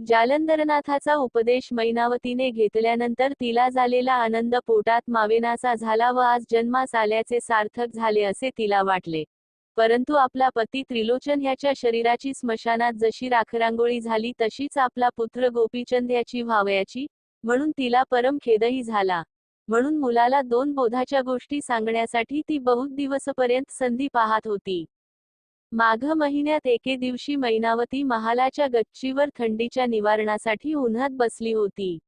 जालंधरनाथाचा उपदेश मैनावतीने घेतल्यानंतर तिला झालेला आनंद पोटात मावेनासा झाला व आज जन्मास आल्याचे सार्थक झाले असे तिला वाटले. परंतु आपला पती त्रिलोचन ह्याच्या शरीराची स्मशानात जशी राखरांगोळी झाली तशीच आपला पुत्र गोपीचंद याची व्हावयाची म्हणून तिला परम खेदही झाला. म्हणून मुलाला दोन बोधाच्या गोष्टी सांगण्यासाठी ती बहुत दिवसपर्यंत संधी पाहत होती. माघ महिन्यात एके दिवशी मैनावती महालाच्या गच्चीवर थंडीच्या निवारणासाठी उन्हात बसली होती.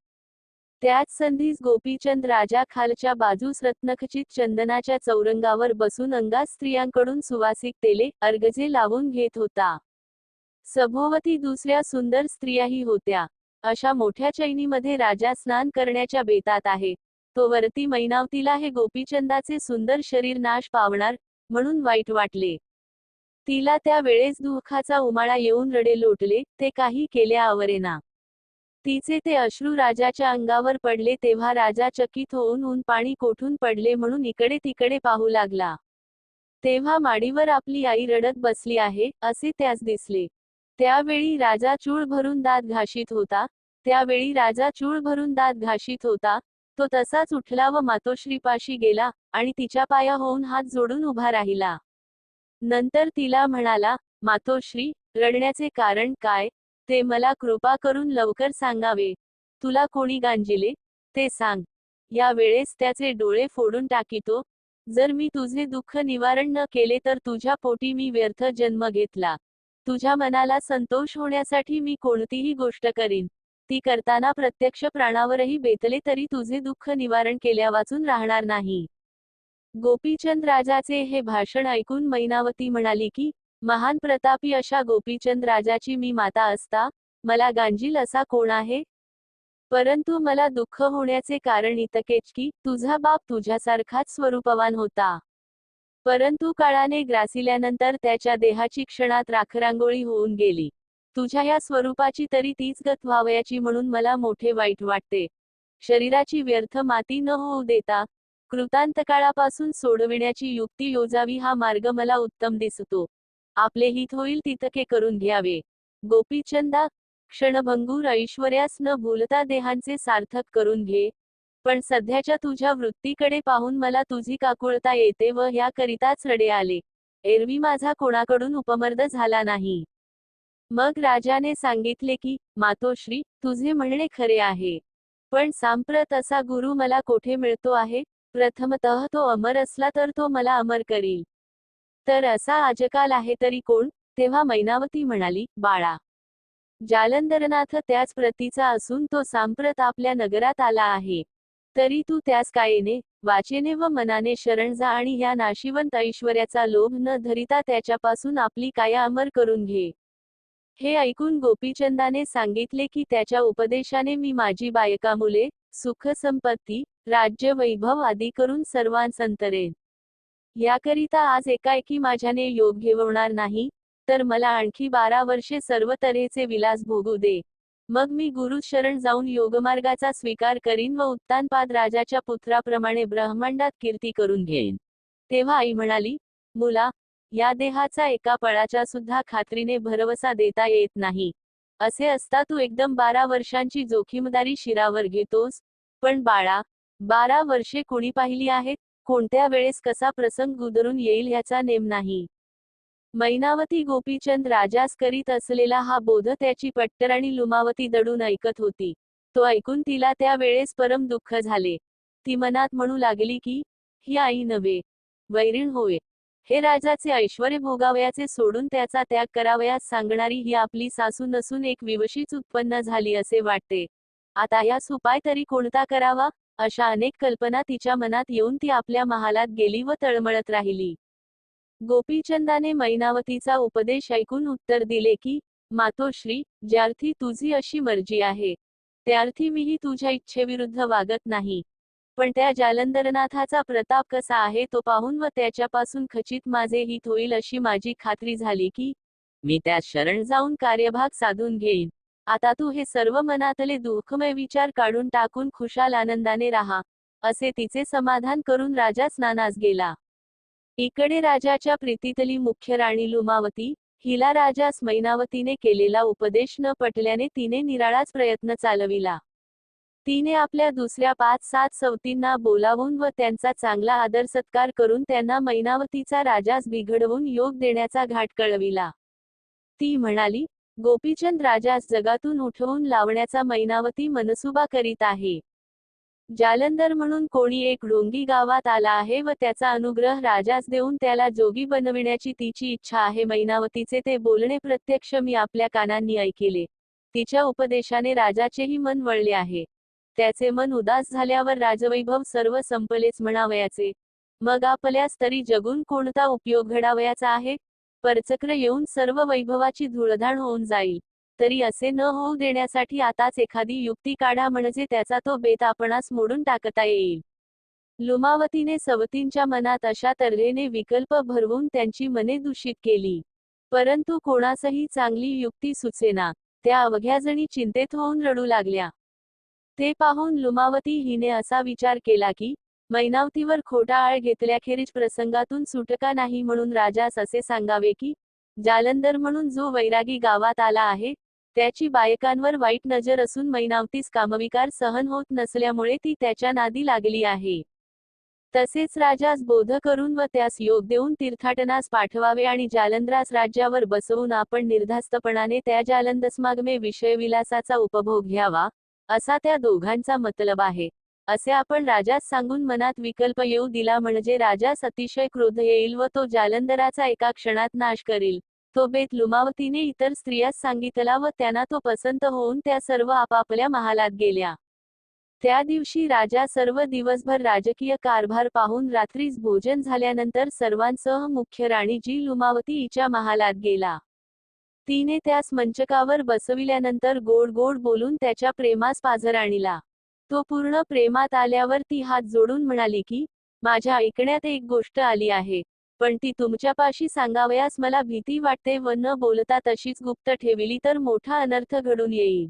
त्याच संधीस गोपीचंद राजा खालच्या बाजूस रत्नखचित चंदनाच्या चौरंगावर बसून अंगात स्त्रियांकडून सुवासिक तेले अर्गजे लावून घेत होता. सभोवती दुसऱ्या सुंदर स्त्रियाही होत्या. अशा मोठ्या चैनीमध्ये राजा स्नान करण्याच्या बेतात आहे. तो वरती मैनावतीला हे गोपीचंदाचे सुंदर शरीर नाश पावणार म्हणून वाईट वाटले. तिला त्या वेळेस दुःखाचा उमाळा येऊन रडे लोटले ते काही केल्या आवरेना. तिचे ते अश्रू राजाच्या अंगावर पडले तेव्हा राजा चकित होऊन ऊन पाणी कोठून पडले म्हणून इकडे तिकडे पाहू लागला. तेव्हा माडीवर आपली आई रडत बसली आहे असे त्यास दिसले. त्यावेळी राजा चूळ भरून दात घाशीत होता. त्यावेळी राजा चूळ भरून दात घाशीत होता. तो तसाच उठला व मातोश्रीपाशी गेला आणि तिच्या पाया होऊन हात जोडून उभा राहिला. नंतर तिला म्हणाला मातोश्री रडण्याचे कारण काय? ते मला कृपा करून लवकर सांगावे. तुला कोणी गांजिले? ते सांग. या वेळेस त्याचे डोळे फोडून टाकितो. जर मी तुझे दुःख निवारण न केले तर तुझ्या पोटी मी व्यर्थ जन्म घेतला. तुझ्या मनाला संतोष होण्यासाठी मी कोणतीही गोष्ट करीन. ती करताना प्रत्यक्ष प्राणावरही बेतले तरी तुझे दुःख निवारण केल्या वाचून राहणार नाही. गोपीचंद राजाचे हे भाषण ऐकून मैनावती म्हणाली की महान प्रतापी अशा गोपीचंद राजाची मी माता असता मला गांजील असा कोण आहे? परंतु मला दुःख होण्याचे कारण इतकेच की तुझा बाप तुझ्यासारखाच स्वरूपवान होता. परंतु काळाने ग्रासिल्यानंतर त्याच्या देहाची क्षणात राखरांगोळी होऊन गेली. तुझ्या या स्वरूपाची तरी तीच गत व्हावयाची म्हणून मला मोठे वाईट वाटते. शरीराची व्यर्थ माती न होऊ देता कृतांतकाळापासून सोडविण्याची युक्ती योजावी हा मार्ग मला उत्तम दिसतो. आपले हित होईल तितके करून घ्यावे. गोपीचंदा क्षणभंगूर ऐश्वर्यास न भूलता देहांचे सार्थक करून घे. पण सध्याच्या तुझ्या वृत्तीकडे पाहून मला तुझी काकुळता येते व ह्याकरिताच रडे आले. एरवी माझा कोणाकडून उपमर्द झाला नाही. मग राजाने सांगितले की मातोश्री तुझे म्हणणे खरे आहे. पण सांप्रत असा गुरु मला कोठे मिळतो आहे? प्रथमतः तो अमर असला तर तो मला अमर करील. तर असा आजकाल आहे तरी कोण? तेव्हा मैनावती म्हणाली बाळा. जालंधरनाथ त्याच प्रतीचा असून तो सांप्रत आपल्या नगरात आला आहे. तरी तू त्यास कायेने वाचेने व मनाने शरण जा आणि ह्या नाशिवंत ऐश्वर्याचा लोभ न धरिता त्याच्यापासून आपली काया अमर करून घे. हे ऐकून गोपीचंदाने सांगितले की त्याच्या उपदेशाने मी माझी बायका मुले सुख संपत्ती राज्य वैभव आदी करून सर्वांस अंतरेन याकरिता आज एकाएकी माझ्याने योग घेवणार नाही तर मला आणखी बारा वर्षे सर्व तऱ्हेचे विलास भोगू दे. मग मी गुरु शरण जाऊन योगमार्गाचा स्वीकार करीन व उत्तानपाद राजाच्या पुत्राप्रमाणे ब्रह्मांडात कीर्ती करून घेईन. तेव्हा आई म्हणाली मुला या देहाचा एका पळाच्या सुद्धा खात्रीने भरवसा देता येत नाही. असे असता तू एकदम बारा वर्षांची जोखीमदारी शिरावर घेतोस पण बाळा बारा वर्षे कोणी पाहिली आहेत? कोणत्या वेळेस कसा प्रसंग गुदरून येईल ह्याचा नेम नाही. मैनावती गोपीचंद राजास करीत असलेला हा बोध त्याची पट्टराणी लुमावती दडून ऐकत होती. तो ऐकून तिला त्या वेळेस परम दुःख झाले. ती मनात म्हणू लागली की ही आई नव्हे. वैरीण होय. हे राजाचे ऐश्वर भोगावयाचे सोडून त्याचा त्याग करावयास सांगणारी ही आपली सासू नसून एक विवशीच उत्पन्न झाली असे वाटते. आता यास उपाय तरी कोणता करावा? अशा अनेक कल्पना तिच्या मनात येऊन ती आपल्या महालात गेली व तळमळत राहिली. गोपीचंदाने मैनावतीचा उपदेश ऐकून उत्तर दिले की मातोश्री ज्यार्थी तुझी अशी मर्जी आहे. त्यार्थी मीही तुझ्या इच्छेविरुद्ध वागत नाही. पण त्या जालंधरनाथाचा प्रताप कसा आहे तो पाहून व त्याच्यापासून खचित माझे हित होईल अशी माझी खात्री झाली की मी त्यात शरण जाऊन कार्यभाग साधून घेईन. आता तू हे सर्व मनातले दुःखमय विचार काढून टाकून खुशाल आनंदाने राहा असे तिचे समाधान करून राजा स्नानास गेला. इकडे राजाच्या प्रीतीतली मुख्य राणी लुमावती हिला राजास मैनावतीने केलेला उपदेश न पटल्याने तिने निराळाच प्रयत्न चालविला. तिने आपल्या दुसऱ्या पाच सात सवतींना बोलावून व त्यांचा चांगला आदर सत्कार करून त्यांना मैनावतीचा राजास बिघडवून योग देण्याचा घाट कळविला. ती म्हणाली गोपीचंद राजास जगातून उठवून लावण्याचा मैनावती मनसुबा करीत आहे. जालंधर म्हणून कोणी एक डोंगी गावात आला आहे व त्याचा अनुग्रह राजास देऊन त्याला जोगी बनविण्याची तिची इच्छा आहे. मैनावतीचे ते बोलणे प्रत्यक्ष मी आपल्या कानांनी ऐकिले. तिच्या उपदेशाने राजाचेही मन वळले आहे. त्याचे मन उदास झाल्यावर राजवैभव सर्व संपलेच म्हणावयाचे. मग आपल्यास तरी जगून कोणता उपयोग घडावयाचा आहे? परचक्र येऊन सर्व वैभवाची धुळधाण होऊन जाईल. तरी असे न होऊ देण्यासाठी आताच एखादी युक्ती काढा म्हणजे त्याचा तो बेत आपणास मोडून टाकता येईल. लुमावतीने सवतींच्या मनात अशा तऱ्हेने विकल्प भरवून त्यांची मने दूषित केली. परंतु कोणासही चांगली युक्ती सुचेना त्या अवघ्या जणी चिंतेत होऊन रडू लागल्या. ते पाहून लुमावती हिने असा विचार केला की मैनावतीवर खोटा आळ घेतल्याखेरीज प्रसंगातून सुटका नाही म्हणून राजास असे सांगावे की जालंधर म्हणून जो वैरागी गावात आला आहे त्याची बायकांवर वाईट नजर असून मैनावतीस कामविकार सहन होत नसल्यामुळे ती त्याच्या नादी लागली आहे. तसेच राजास बोध करून व त्यास योग देऊन तीर्थाटनास पाठवावे आणि जालंधरास राज्यावर बसवून आपण निर्धास्तपणाने त्या जालंदस्मागमे विषयविलासाचा उपभोग घ्यावा असा त्या दोघांचा मतलब आहे. असे आपण राजास सांगून मनात विकल्प येऊ दिला म्हणजे राजास अतिशय क्रोध येईल व तो जालंधराचा एका क्षणात नाश करील. तो बेत लुमावतीने इतर स्त्रियास सांगितला व त्यांना तो पसंत होऊन त्या सर्व आपापल्या महालात गेल्या. त्या दिवशी राजा सर्व दिवसभर राजकीय कारभार पाहून रात्रीस भोजन झाल्यानंतर सर्वांसह मुख्य राणी जी लुमावती हिच्या महालात गेला. तिने त्यास मंचकावर बसविल्यानंतर गोड गोड बोलून त्याच्या प्रेमास पाझर आणला. तो पूर्ण प्रेमात आल्यावर ती हात जोडून म्हणाली की माझ्या ऐकण्यात एक गोष्ट आली आहे पण ती तुमच्यापाशी सांगावयास मला भीती वाटते व न बोलता तशीच गुप्त ठेविली तर मोठा अनर्थ घडून येईल.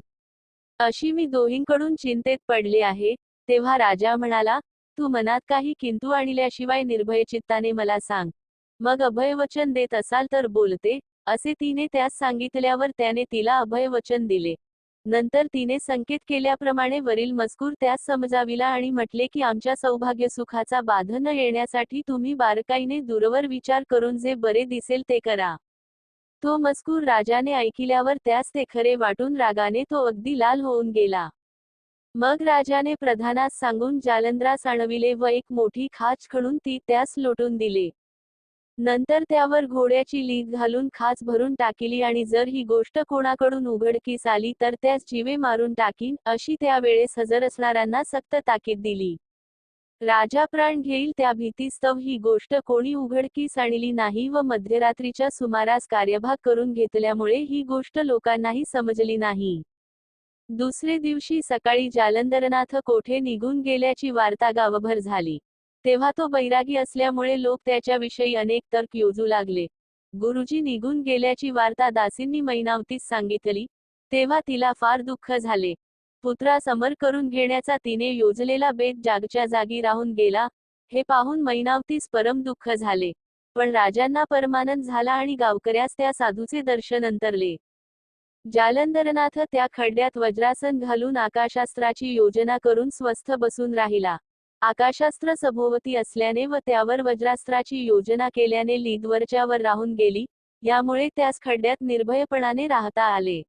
अशी मी दोहींकडून चिंतेत पडले आहे तेव्हा राजा म्हणाला तू मनात काही किंतू आणल्याशिवाय निर्भय चित्ताने मला सांग. मग अभयवचन देत असाल तर बोलते असे तिने त्यास सांगितल्यावर त्याने तिला अभयवचन दिले. नंतर तिने संकेत केल्याप्रमाणे वरील मजकूर त्यास समजाविला आणि म्हटले की आमच्या सौभाग्य सुखाचा बाध न येण्यासाठी तुम्ही बारकाईने दूरवर विचार करून जे बरे दिसेल ते करा. तो मजकूर राजाने ऐकिल्यावर त्यास ते खरे वाटून रागाने तो अगदी लाल होऊन गेला. मग राजाने प्रधानास सांगून जालंद्रास आणविले व एक मोठी खाच खणून ती त्यास लोटून दिले. नंतर त्यावर घोड्याची लीद घालून खास भरून टाकिली आणि जर ही गोष्ट कोणाकडून उघडकीस आली तर त्यास जीवे मारून टाकीन अशी त्यावेळेस हजर असणाऱ्यांना सक्त ताकीद दिली. राजा प्राण घेईल त्या भीतीस्तव ही गोष्ट कोणी उघडकीस आणली नाही व मध्यरात्रीच्या सुमारास कार्यभाग करून घेतल्यामुळे ही गोष्ट लोकांनाही समजली नाही. दुसरे दिवशी सकाळी जालंधरनाथ कोठे निघून गेल्याची वार्ता गावभर झाली. तेव्हा तो बैरागी असल्यामुळे लोक त्याच्याविषयी अनेक तर्क योजू लागले. गुरुजी निघून गेल्याची वार्ता दासींनी मैनावतीस सांगितली तेव्हा तिला फार दुःख झाले. पुत्रा समर करून घेण्याचा तिने योजलेला बेत जागच्या जागी राहून गेला हे पाहून मैनावतीस परम दुःख झाले. पण राजांना परमानंद झाला आणि गावकऱ्यास त्या साधूचे दर्शन अंतरले. जालंधरनाथ त्या खड्ड्यात वज्रासन घालून आकाशास्त्राची योजना करून स्वस्थ बसून राहिला. आकाशास्त्र सभोवती असल्याने व त्यावर वज्रास्त्राची योजना केल्याने लीदवरच्यावर राहून गेली यामुळे त्यास खड्ड्यात निर्भयपणाने राहता आले.